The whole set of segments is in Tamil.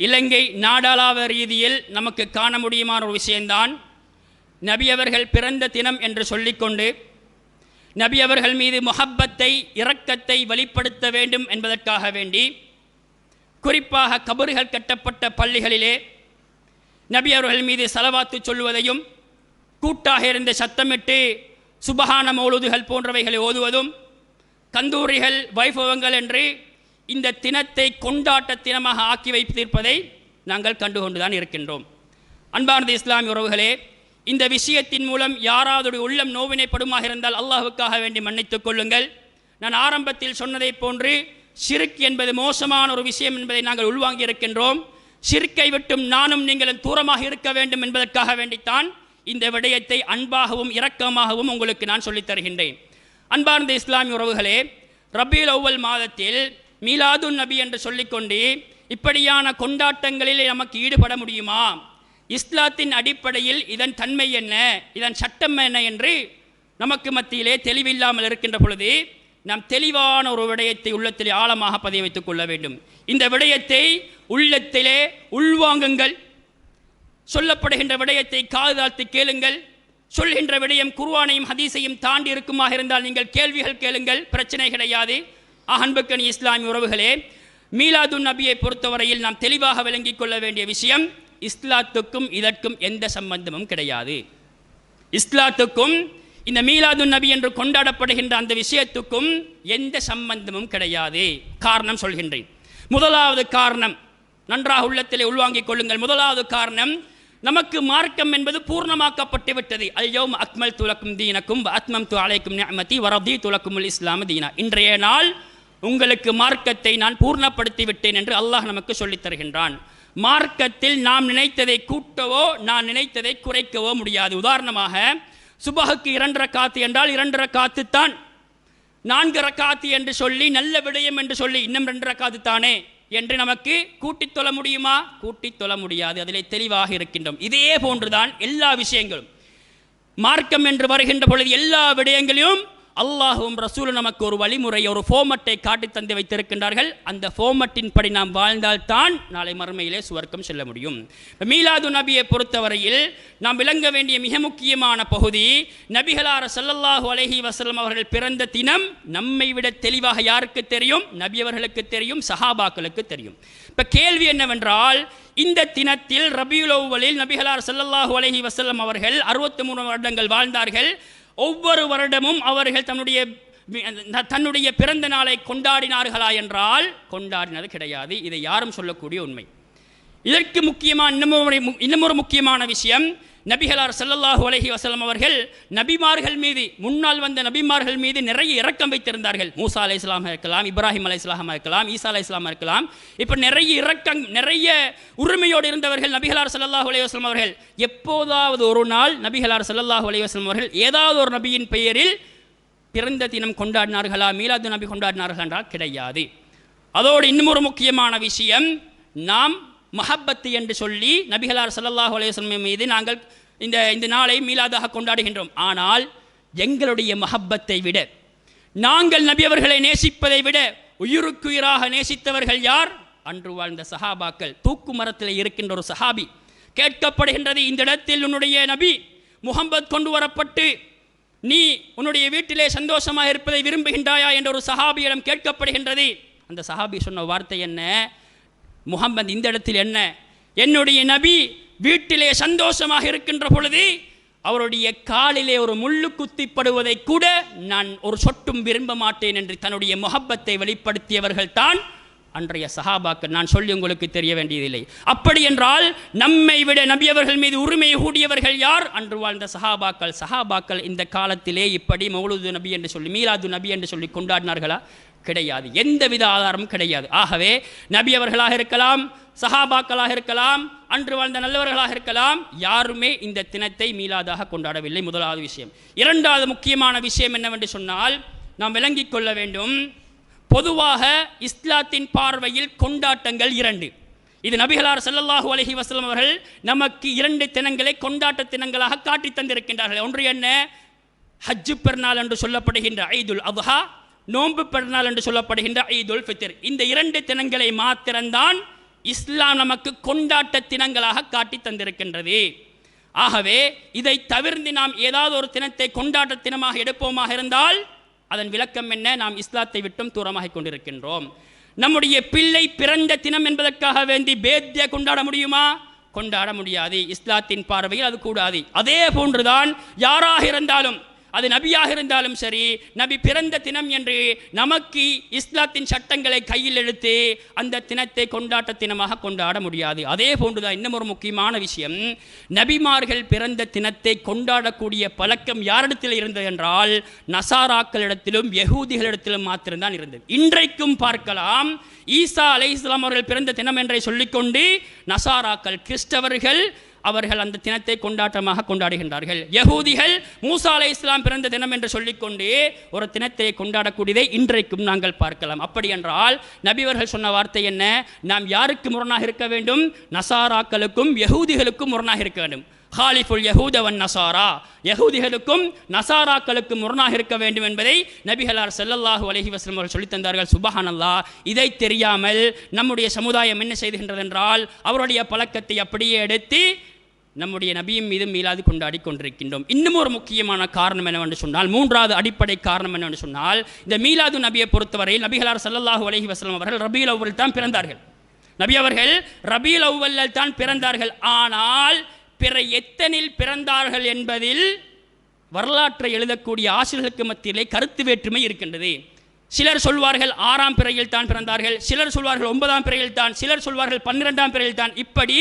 இலங்கை நாடாளாவ ரீதியில் நமக்கு காண முடியுமான ஒரு விஷயம்தான் நபி அவர்கள் பிறந்த தினம் என்று சொல்லிக்கொண்டு நபி அவர்கள் மீது முஹப்பத்தை இரக்கத்தை வெளிப்படுத்த வேண்டும் என்பதற்காக வேண்டி குறிப்பாக கபறுகள் கட்டப்பட்ட பள்ளிகளிலே நபி அவர்கள் மீது செலவாத்து சொல்லுவதையும் கூட்டாக இருந்த சத்தமிட்டு சுபகான மௌலுதுகள் போன்றவைகளை ஓதுவதும் கந்தூரிகள் வைபவங்கள் என்று இந்த தினத்தை கொண்டாட்ட தினமாக ஆக்கி வைத்திருப்பதை நாங்கள் கண்டுகொண்டுதான் இருக்கின்றோம். அன்பார்ந்த இஸ்லாமிய உறவுகளே இந்த விஷயத்தின் மூலம் யாராவது உள்ளம் நோவினைப்படுமாக இருந்தால் அல்லாஹுக்காக வேண்டி மன்னித்துக் கொள்ளுங்கள். நான் ஆரம்பத்தில் சொன்னதைப் போன்று ஷிர்க் என்பது மோசமான ஒரு விஷயம் என்பதை நாங்கள் உள்வாங்கி இருக்கின்றோம். சிறுக்கை விட்டும் நானும் நீங்களும் தூரமாக இருக்க வேண்டும் என்பதற்காக வேண்டித்தான் இந்த விடயத்தை அன்பாகவும் இரக்கமாகவும் உங்களுக்கு நான் சொல்லித் தருகின்றேன். அன்பார்ந்த இஸ்லாமிய உறவுகளே ரபீல் அவ்வல் மாதத்தில் மீலாதுன் நபி என்று சொல்லிக்கொண்டு இப்படியான கொண்டாட்டங்களில் நமக்கு ஈடுபட முடியுமா? இஸ்லாத்தின் அடிப்படையில் இதன் தன்மை என்ன? இதன் சட்டம் என்ன என்று நமக்கு மத்தியிலே தெளிவில்லாமல் இருக்கின்ற பொழுது நாம் தெளிவான ஒரு விடயத்தை உள்ளத்திலே ஆழமாக பதிய வைத்துக் கொள்ள வேண்டும். இந்த விடயத்தை உள்ளத்திலே உள்வாங்குங்கள். சொல்லப்படுகின்ற விடயத்தை காதுதாழ்த்து கேளுங்கள். சொல்கின்ற விடயம் குர்வானையும் ஹதீஸையும் தாண்டி இருக்குமாக இருந்தால் நீங்கள் கேள்விகள் கேளுங்கள். பிரச்சனை கிடையாது. அன்புக்கணி இஸ்லாமிய உறவுகளே மீலாதுன் நபியை பொறுத்தவரையில் நாம் தெளிவாக விளங்கிக் கொள்ள வேண்டிய விஷயம் இஸ்லாத்துக்கும் இதற்கும் எந்த சம்பந்தமும் கிடையாது. இஸ்லாத்துக்கும் இந்த மீலாதுன் நபி என்று கொண்டாடப்படுகின்ற அந்த விஷயத்துக்கும் எந்த சம்பந்தமும் கிடையாது. காரணம் சொல்கின்றேன். முதலாவது காரணம் நன்றாக உள்ளத்திலே உள்வாங்கிக் கொள்ளுங்கள். முதலாவது காரணம் நமக்கு மார்க்கம் என்பது பூர்ணமாக்கப்பட்டு விட்டது. அல்யோம் அக்மல் துலக்கும் தீனக்கும் அத்மம் து அலைக்கும் நிஅமதி வரதி துலக்கும் இஸ்லாம தீனா. இன்றைய நாள் உங்களுக்கு மார்க்கத்தை நான் பூர்ணப்படுத்தி விட்டேன் என்று அல்லாஹ் நமக்கு சொல்லித் தருகின்றான். மார்க்கத்தில் நாம் நினைத்ததை கூட்டவோ நான் நினைத்ததை குறைக்கவோ முடியாது. உதாரணமாக சுபகுக்கு இரண்டு ரக்காத்து என்றால் இரண்டு ரக்காத்து தான் நான்கு ரக்காத்து என்று சொல்லி நல்ல விடயம் என்று சொல்லி இன்னும் ரெண்டு ரக்காத்து தானே என்று நமக்கு கூட்டித் தொழ முடியுமா? கூட்டித் தொழ முடியாது. அதிலே தெளிவாக இருக்கின்றோம். இதே போன்றுதான் எல்லா விஷயங்களும். மார்க்கம் என்று வருகின்ற பொழுது எல்லா விடயங்களையும் அல்லாஹும் ரசூல் நமக்கு ஒரு வழிமுறை ஒரு ஃபோமட்டை காட்டி தந்து வைத்திருக்கின்றார்கள். அந்த ஃபோமட்டின் படி நாம் வாழ்ந்தால்தான் நாளை மறுமையிலே சுவர்க்கம் செல்ல முடியும். மீலாது நபியை பொறுத்தவரையில் நாம் விளங்க வேண்டிய மிக முக்கியமான பகுதி நபிகளார் சல்லல்லாஹு அலஹி வசலம் அவர்கள் பிறந்த தினம் நம்மை விட தெளிவாக யாருக்கு தெரியும்? நபி அவர்களுக்கு தெரியும் சஹாபாக்களுக்கு தெரியும். இப்போ கேள்வி என்னவென்றால் இந்த தினத்தில் ரபியுலோவலில் நபிகளார் சல்லல்லாஹு அலஹி வசல்லம் அவர்கள் அறுபத்தி மூணு வருடங்கள் வாழ்ந்தார்கள். ஒவ்வொரு வருடமும் அவர்கள் தன்னுடைய தன்னுடைய பிறந்த நாளை கொண்டாடினார்களா என்றால் கொண்டாடினது கிடையாது. இதை யாரும் சொல்லக்கூடிய உண்மை. இதற்கு முக்கியமான இன்னமும் இன்னமொரு ஒரு முக்கியமான விஷயம். நபிகளார் செல்லல்லாஹு அலைஹி வசலம் அவர்கள் நபிமார்கள் மீது முன்னால் வந்த நபிமார்கள் மீது நிறைய இரக்கம் வைத்திருந்தார்கள். மூசா அலை இஸ்லாமாக இருக்கலாம் இப்ராஹிம் அலை இஸ்லாமாக இருக்கலாம் ஈசா அலை இஸ்லாமாக இருக்கலாம். இப்போ நிறைய இரக்கம் நிறைய உரிமையோடு இருந்தவர்கள் நபிகளார் ஸல்லல்லாஹு அலைஹி வசலம் அவர்கள். எப்போதாவது ஒரு நாள் நபிகளார் செல்லல்லாஹு அலைஹி வஸல்லம் அவர்கள் ஏதாவது ஒரு நபியின் பெயரில் பிறந்த தினம் கொண்டாடினார்களா மீலாது நபி கொண்டாடினார்கள் என்றால் கிடையாது. அதோடு இன்னும் ஒரு முக்கியமான விஷயம் நாம் மஹப்பத்து என்று சொல்லி நபிகளார் ஸல்லல்லாஹு அலைஹி மீது நாங்கள் இந்த இந்த நாளை மீலாதாக கொண்டாடுகின்றோம். ஆனால் எங்களுடைய மஹப்பத்தை விட நாங்கள் நபி அவர்களை நேசிப்பதை விட உயிருக்குயிராக நேசித்தவர்கள் யார்? அன்று வாழ்ந்த சஹாபாக்கள். தூக்கு மரத்தில் இருக்கின்ற ஒரு சஹாபி கேட்கப்படுகின்றது இந்த இடத்தில் உன்னுடைய நபி முகம்பத் கொண்டு வரப்பட்டு நீ உன்னுடைய வீட்டிலே சந்தோஷமாக இருப்பதை விரும்புகின்றாயா? என்ற ஒரு சஹாபியிடம் கேட்கப்படுகின்றது. அந்த சஹாபி சொன்ன வார்த்தை என்ன? முகம்மது இந்த இடத்தில் என்ன? என்னுடைய நபி வீட்டிலே சந்தோஷமாக இருக்கின்ற பொழுது அவருடைய காலிலே ஒரு முள்ளு குத்திப்படுவதை கூட நான் ஒரு சொட்டும் விரும்ப மாட்டேன் என்று தன்னுடைய முகப்பத்தை வெளிப்படுத்தியவர்கள் தான் அன்றைய சஹாபாக்கள். நான் சொல்லி உங்களுக்கு தெரிய வேண்டியதில்லை. அப்படி என்றால் நம்மை விட நபி அவர்கள் மீது உரிமை கூடியவர்கள் யார்? அன்று வாழ்ந்த சஹாபாக்கள். சஹாபாக்கள் இந்த காலத்திலே இப்படி மௌலுது நபி என்று சொல்லி மீலாது நபி என்று சொல்லி கொண்டாடினார்களா? கிடையாது. எந்தவித ஆதாரமும் கிடையாது. ஆகவே நபி அவர்களாக இருக்கலாம் சஹாபாக்களாக இருக்கலாம் அன்று வாழ்ந்த நல்லவர்களாக இருக்கலாம் யாருமே இந்த தினத்தை மீளாதாக கொண்டாடவில்லை. முதலாவது விஷயம். இரண்டாவது முக்கியமான விஷயம் என்னவென்று சொன்னால் நாம் விளங்கிக் கொள்ள வேண்டும் பொதுவாக இஸ்லாத்தின் பார்வையில் கொண்டாட்டங்கள் இரண்டு. இது நபிகளார் செல்லல்லாஹு அலஹி வசலம் அவர்கள் நமக்கு இரண்டு தினங்களை கொண்டாட்ட தினங்களாக காட்டி தந்திருக்கின்றார்கள். ஒன்று என்ன? ஹஜ்ஜு பெருநாள் என்று சொல்லப்படுகின்ற ஐதுல் அப்ஹா நோன்பு பெருநாள் என்று சொல்லப்படுகின்ற ஈதுல் ஃபித்ர். இந்த இரண்டு தினங்களை மாத்திரம்தான் இஸ்லாம் நமக்கு கொண்டாட்ட தினங்களாக காட்டி தந்திருக்கின்றது. ஆகவே இதை தவிர்த்து நாம் ஏதாவது ஒரு தினத்தை கொண்டாட்ட தினமாக எடுப்போமாக இருந்தால் அதன் விளக்கம் என்ன? நாம் இஸ்லாத்தை விட்டும் தூரமாகிக் கொண்டிருக்கின்றோம். நம்முடைய பிள்ளை பிறந்த தினம் என்பதற்காக வேண்டி பேத்திய கொண்டாட முடியுமா? கொண்டாட முடியாது. இஸ்லாத்தின் பார்வையில் அது கூடாது. அதே போன்றுதான் யாராக இருந்தாலும் அது நபியாக இருந்தாலும் சரி நபி பிறந்த தினம் என்று நமக்கு இஸ்லாத்தின் சட்டங்களை கையில் எடுத்து அந்த தினத்தை கொண்டாட்ட தினமாக கொண்டாட முடியாது. அதே போன்றுதான் இன்னும் ஒரு முக்கியமான விஷயம். நபிமார்கள் பிறந்த தினத்தை கொண்டாடக்கூடிய பழக்கம் யாரிடத்தில் இருந்தது என்றால் நசாராக்களிடத்திலும் யகூதிகளிடத்திலும் மாத்திரம்தான் இருந்தது. இன்றைக்கும் பார்க்கலாம் ஈசா அலை இஸ்லாம் அவர்கள் பிறந்த தினம் என்றை சொல்லிக்கொண்டு நசாராக்கள் கிறிஸ்தவர்கள் அவர்கள் அந்த தினத்தை கொண்டாட்டமாக கொண்டாடுகின்றார்கள். யகூதிகள் மூசா அலை இஸ்லாம் பிறந்த தினம் என்று சொல்லிக்கொண்டு ஒரு தினத்தை கொண்டாடக்கூடியதை இன்றைக்கும் நாங்கள் பார்க்கலாம். அப்படி என்றால் நபிவர்கள் சொன்ன வார்த்தை என்ன? நாம் யாருக்கு முரணாக இருக்க வேண்டும்? நசாராக்களுக்கும் யகூதிகளுக்கும் முரணாக இருக்க வேண்டும். ஹாலிஃபுல் யகூதவன் நசாரா. யகூதிகளுக்கும் நசாராக்களுக்கும் முரணாக இருக்க வேண்டும் என்பதை நபிகளார் செல்லல்லாஹு அலஹி வஸ்லம் அவர்கள் சொல்லித் தந்தார்கள். சுபஹானல்லாஹ். இதை தெரியாமல் நம்முடைய சமுதாயம் என்ன செய்துகின்றது என்றால் அவருடைய பழக்கத்தை அப்படியே எடுத்து நம்முடைய நபியும் மீதும் மீளாது கொண்டாடி கொண்டிருக்கின்றோம். இன்னும் ஒரு முக்கியமான காரணம் என்னவென்று சொன்னால் மூன்றாவது அடிப்படை காரணம் என்னவென்று சொன்னால் இந்த மீலாது நபியை பொறுத்தவரையில் நபிகளார் சல்லாஹூ அலஹி வசலம் அவர்கள் ரபியுல் அவ்வல் தான் பிறந்தார்கள். நபி அவர்கள் ரபியுல் அவ்வல்லல் தான் பிறந்தார்கள். ஆனால் பிற எத்தனில் பிறந்தார்கள் என்பதில் வரலாற்றை எழுதக்கூடிய ஆசிரியர்களுக்கு மத்தியிலே கருத்து வேற்றுமை இருக்கின்றது. சிலர் சொல்வார்கள் ஆறாம் பிறையில் தான் பிறந்தார்கள் சிலர் சொல்வார்கள் ஒன்பதாம் பிறையில் தான் சிலர் சொல்வார்கள் பன்னிரெண்டாம் பிறையில் தான். இப்படி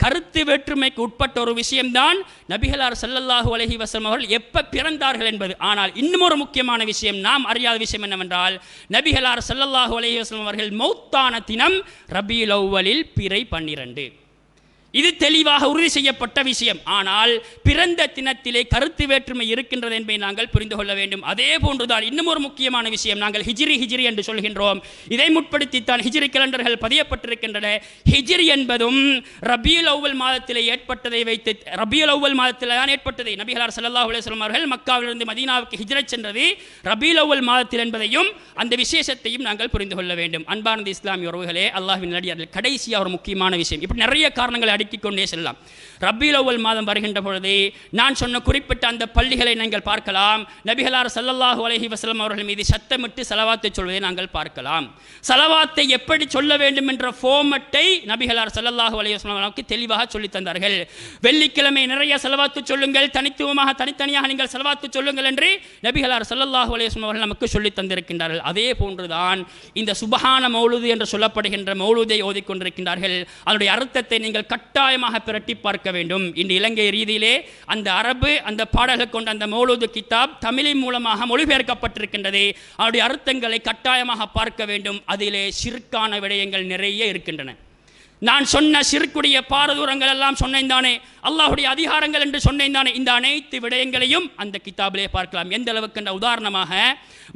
கருத்து வேற்றுமைக்கு உட்பட்ட ஒரு விஷயம்தான் நபிகளார் சல்லல்லாஹு அலஹி வசம் அவர்கள் எப்போ பிறந்தார்கள் என்பது. ஆனால் இன்னும் ஒரு முக்கியமான விஷயம் நாம் அறியாத விஷயம் என்னவென்றால் நபிகளார் சல்லல்லாஹு அலஹி வஸல்லம் அவர்கள் மௌத்தான தினம் ரபீல் அவ்வலில் பிறை பன்னிரண்டு. இது தெளிவாக உறுதி செய்யப்பட்ட விஷயம். ஆனால் பிறந்த தினத்திலே கருத்து வேற்றுமை இருக்கின்றது என்பதை நாங்கள் புரிந்து கொள்ள வேண்டும். அதே போன்றுதான் இன்னும் ஒரு முக்கியமான விஷயம். நாங்கள் ஹிஜ்ரி ஹிஜ்ரி என்று சொல்கின்றோம். இதை முற்படுத்தித்தான் ஹிஜிரி கேலண்டர்கள் பதியப்பட்டிருக்கின்றன. ஹிஜ்ரி என்பதும் ரபியுல் அவ்வல் மாதத்திலே ஏற்பட்டதை வைத்து ரபியுல் அவ்வல் மாதத்தில் தான் ஏற்பட்டதை. நபிகளார் சல்லாஹ் அலுவலம் அவர்கள் மக்காவிலிருந்து மதீனாவுக்கு ஹிஜ்ரத் சென்றது. ரபியுல் அவ்வல் மாதத்தில் என்பதையும் அந்த விசேஷத்தையும் நாங்கள் புரிந்து கொள்ள வேண்டும். அன்பானது இஸ்லாமிய உறவுகளே அல்லாஹின் நடிகர்கள் கடைசியாக ஒரு முக்கியமான விஷயம். இப்படி நிறைய காரணங்களை அடுக்கிக் கொண்டே செல்லலாம். ரபியுல் அவ்வல் மாதம் வருகின்ற பொழுது நான் சொன்ன குறிப்பிட்ட அந்த பள்ளிகளை நீங்கள் பார்க்கலாம். நபிகளார் சல்லல்லாஹு அலஹி வசலம் அவர்கள் மீது சத்தமிட்டு செலவாத்தை சொல்வதை நாங்கள் பார்க்கலாம். செலவாத்தை எப்படி சொல்ல வேண்டும் என்ற ஃபோமட்டை நபிகளார் சல்லல்லாஹு அலஹி வஸல்லம் அவர்களுக்கு தெளிவாக சொல்லி தந்தார்கள். வெள்ளிக்கிழமை நிறைய செலவாத்து சொல்லுங்கள் தனித்துவமாக தனித்தனியாக நீங்கள் செலவாத்து சொல்லுங்கள் என்று நபிகளார் சல்லல்லாஹு அலைஹி அவர்கள் நமக்கு சொல்லித் தந்திருக்கின்றார்கள். அதே போன்றுதான் இந்த சுபஹான மௌலுது என்று சொல்லப்படுகின்ற மௌலுதை ஓதிக்கொண்டிருக்கின்றார்கள். அதனுடைய அர்த்தத்தை நீங்கள் கட்டாயமாக பிரட்டி பார்க்க வேண்டும். இன்று இலங்கை ரீதியிலே அந்த அரபு அந்த பாடல்கள் கொண்ட அந்த மௌலூது கிதாப் தமிழின் மூலமாக மொழிபெயர்க்கப்பட்டிருக்கின்றது. அவருடைய அர்த்தங்களை கட்டாயமாக பார்க்க வேண்டும். அதிலே சிறுக்கான விடயங்கள் நிறைய இருக்கின்றன. நான் சொன்ன சிறுக்குடைய பாரதூரங்கள் எல்லாம் சொன்னேன் தானே. அல்லாஹுடைய அதிகாரங்கள் என்று சொன்னேன் தானே. இந்த அனைத்து விடயங்களையும் அந்த கிதாபிலே பார்க்கலாம். எந்த அளவுக்கு என்ற உதாரணமாக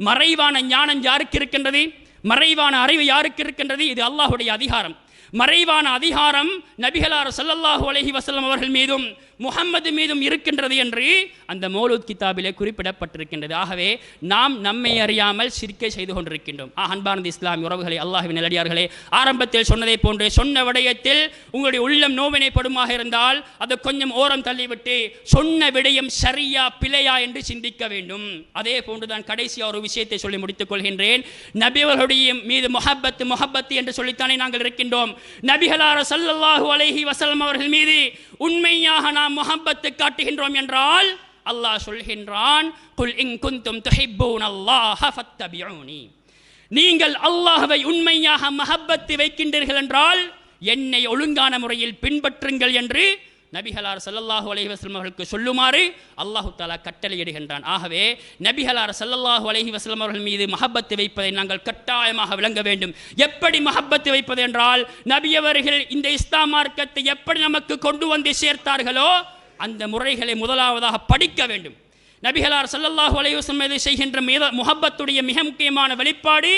மறைவான ஞானம் யாருக்கு இருக்கின்றது? மறைவான அறிவு யாருக்கு இருக்கின்றது? இது அல்லாஹுடைய அதிகாரம். மறைவான அதிகாரம் நபிகளார் சல்லல்லாஹு அலஹி வசல்லம் அவர்கள் மீதும் முகம்மது மீதும் இருக்கின்றது என்று அந்த மௌலூத் கிதாபிலே குறிப்பிடப்பட்டிருக்கின்றது. ஆகவே நாம் நம்மை அறியாமல் சிரிக்கை செய்து கொண்டிருக்கின்றோம். ஆ, அன்பார்ந்த இஸ்லாமிய உறவுகளை அல்லாஹ்வின் நிலடியார்களே ஆரம்பத்தில் சொன்னதை போன்று சொன்ன விடயத்தில் உங்களுடைய உள்ளம் நோவினைப்படுமாக இருந்தால் அதை கொஞ்சம் ஓரம் தள்ளிவிட்டு சொன்ன விடயம் சரியா பிழையா என்று சிந்திக்க வேண்டும். அதே போன்றுதான் கடைசியாக ஒரு விஷயத்தை சொல்லி முடித்துக் கொள்கின்றேன். நபிவர்களுடைய மீது முஹப்பத்து முஹப்பத்து என்று சொல்லித்தானே நாங்கள் இருக்கின்றோம். நபிகளார சல்லல்லாஹு அலைஹி வசல்லம் அவர்கள் மீது உண்மையாக நாம் முஹப்பத்து காட்டுகின்றோம் என்றால் அல்லாஹ் சொல்கின்றான் குல் இங் குந்தும் துஹிப்பூன் அல்லாஹ ஃபத்தபியூனி. நீங்கள் அல்லாஹவை உண்மையாக மஹப்பத்து வைக்கின்றீர்கள் என்றால் என்னை ஒழுங்கான முறையில் பின்பற்றுங்கள் என்று நபிகளார் சல்லல்லாஹு அலைஹி வஸல்லம் அவர்களுக்கு சொல்லுமாறு அல்லாஹு தாலா கட்டளையிடுகின்றான். ஆகவே நபிகளார் சல்லல்லாஹு அலஹி வஸ்லம் அவர்கள் மீது மஹப்பத்து வைப்பதை நாங்கள் கட்டாயமாக விளங்க வேண்டும். எப்படி மஹப்பத்து வைப்பது என்றால் நபியவர்கள் இந்த இஸ்லாம் மார்க்கத்தை எப்படி நமக்கு கொண்டு வந்து சேர்த்தார்களோ அந்த முறைகளை முதலாவதாக படிக்க வேண்டும். நபிகளார் சல்லல்லாஹு அலைஹி வஸல்லம் செய்கின்ற மிக முகப்பத்துடைய மிக முக்கியமான வெளிப்பாடு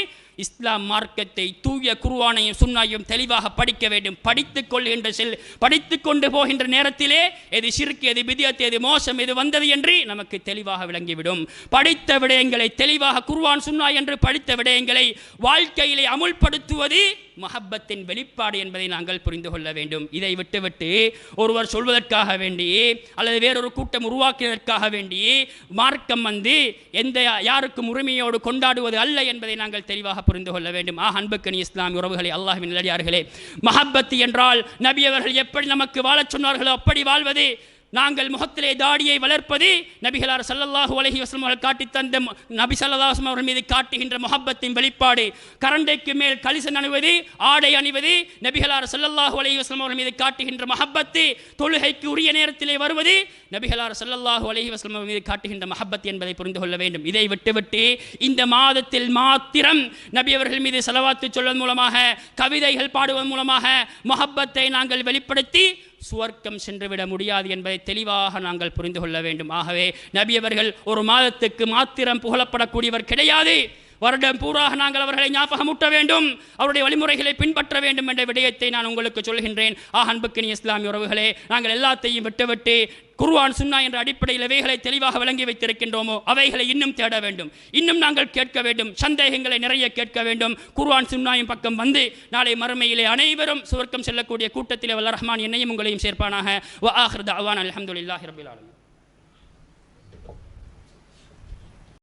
இஸ்லாம் மார்க்கத்தை தூய குருவானையும் சுன்னாயும் தெளிவாக படிக்க வேண்டும். படித்துக் கொள்கின்ற செல் படித்து கொண்டு போகின்ற நேரத்திலே எது சிறுக்கு எது பிதியத்து எது மோசம் எது வந்தது என்று நமக்கு தெளிவாக விளங்கிவிடும். படித்த விடயங்களை தெளிவாக குருவான் சுன்னாய் என்று படித்த விடயங்களை வாழ்க்கையிலே அமுல்படுத்துவது மஹப்பத்தின் வெளிப்பாடு என்பதை நாங்கள் புரிந்து கொள்ள வேண்டும். இதை விட்டுவிட்டு ஒருவர் சொல்வதற்காக வேண்டி அல்லது வேறொரு கூட்டம் உருவாக்குவதற்காக வேண்டி மார்க்கம் வந்து எந்த யாருக்கும் உரிமையோடு கொண்டாடுவது அல்ல என்பதை நாங்கள் தெளிவாக புரிந்து கொள்ள வேண்டும். ஆ அன்புக்கணி இஸ்லாம் உறவுகளை அல்லாஹின் நிலையார்களே மஹப்பத்து என்றால் நபி அவர்கள் எப்படி நமக்கு வாழச் சொன்னார்களோ அப்படி வாழ்வது நாங்கள் முகத்திலே தாடியை வளர்ப்பது நபிகளார் சல்லல்லாஹு அலஹி வஸ்லம் அவர்கள் காட்டி தந்த நபி ஸல்லல்லாஹு அவர்கள் மீது காட்டுகின்ற முகப்பத்தின் வெளிப்பாடு. கரண்டைக்கு மேல் கலிசன் அணிவது ஆடை அணிவது நபிகளார் சல்லல்லாஹு அலஹி வஸ்லம் அவர்கள் மீது காட்டுகின்ற முஹப்பத்து தொழுகைக்கு உரிய நேரத்திலே வருவது நபிகளார் சல்லல்லாஹு அலஹி வஸ்லம் அவர்கள் மீது காட்டுகின்ற மஹப்பத் என்பதை புரிந்து கொள்ள வேண்டும். இதை விட்டுவிட்டு இந்த மாதத்தில் மாத்திரம் நபி அவர்கள் மீது செலவாத்து சொல்வதன் மூலமாக கவிதைகள் பாடுவதன் மூலமாக மொஹப்பத்தை நாங்கள் வெளிப்படுத்தி சுவர்க்கம் சென்றுவிட முடியாது என்பதை தெளிவாக நாங்கள் புரிந்து கொள்ள வேண்டும். ஆகவே நபி அவர்கள் ஒரு மாதத்துக்கு மாத்திரம் புகழப்படக்கூடியவர் கிடையாது. வருடம் பூராக நாங்கள் அவர்களை ஞாபகமூட்ட வேண்டும். அவருடைய வழிமுறைகளை பின்பற்ற வேண்டும் என்ற விடயத்தை நான் உங்களுக்கு சொல்கின்றேன். ஆக அன்புக்கினி இஸ்லாமிய உறவுகளே நாங்கள் எல்லாத்தையும் விட்டுவிட்டு குர்வான் சுன்னா என்ற அடிப்படையில் எவைகளை தெளிவாக விளங்கி வைத்திருக்கின்றோமோ அவைகளை இன்னும் தேட வேண்டும். இன்னும் நாங்கள் கேட்க வேண்டும். சந்தேகங்களை நிறைய கேட்க வேண்டும். குர்வான் சுன்னாயின் பக்கம் வந்து நாளை மறுமையிலே அனைவரும் சுவர்க்கம் செல்லக்கூடிய கூட்டத்தில் வல்ல ரஹ்மான் என்னையும் உங்களையும் சேர்ப்பானாக. வ ஆஹிர் அவான் அல்ஹம்துலில்லாஹி ரபிலாலும்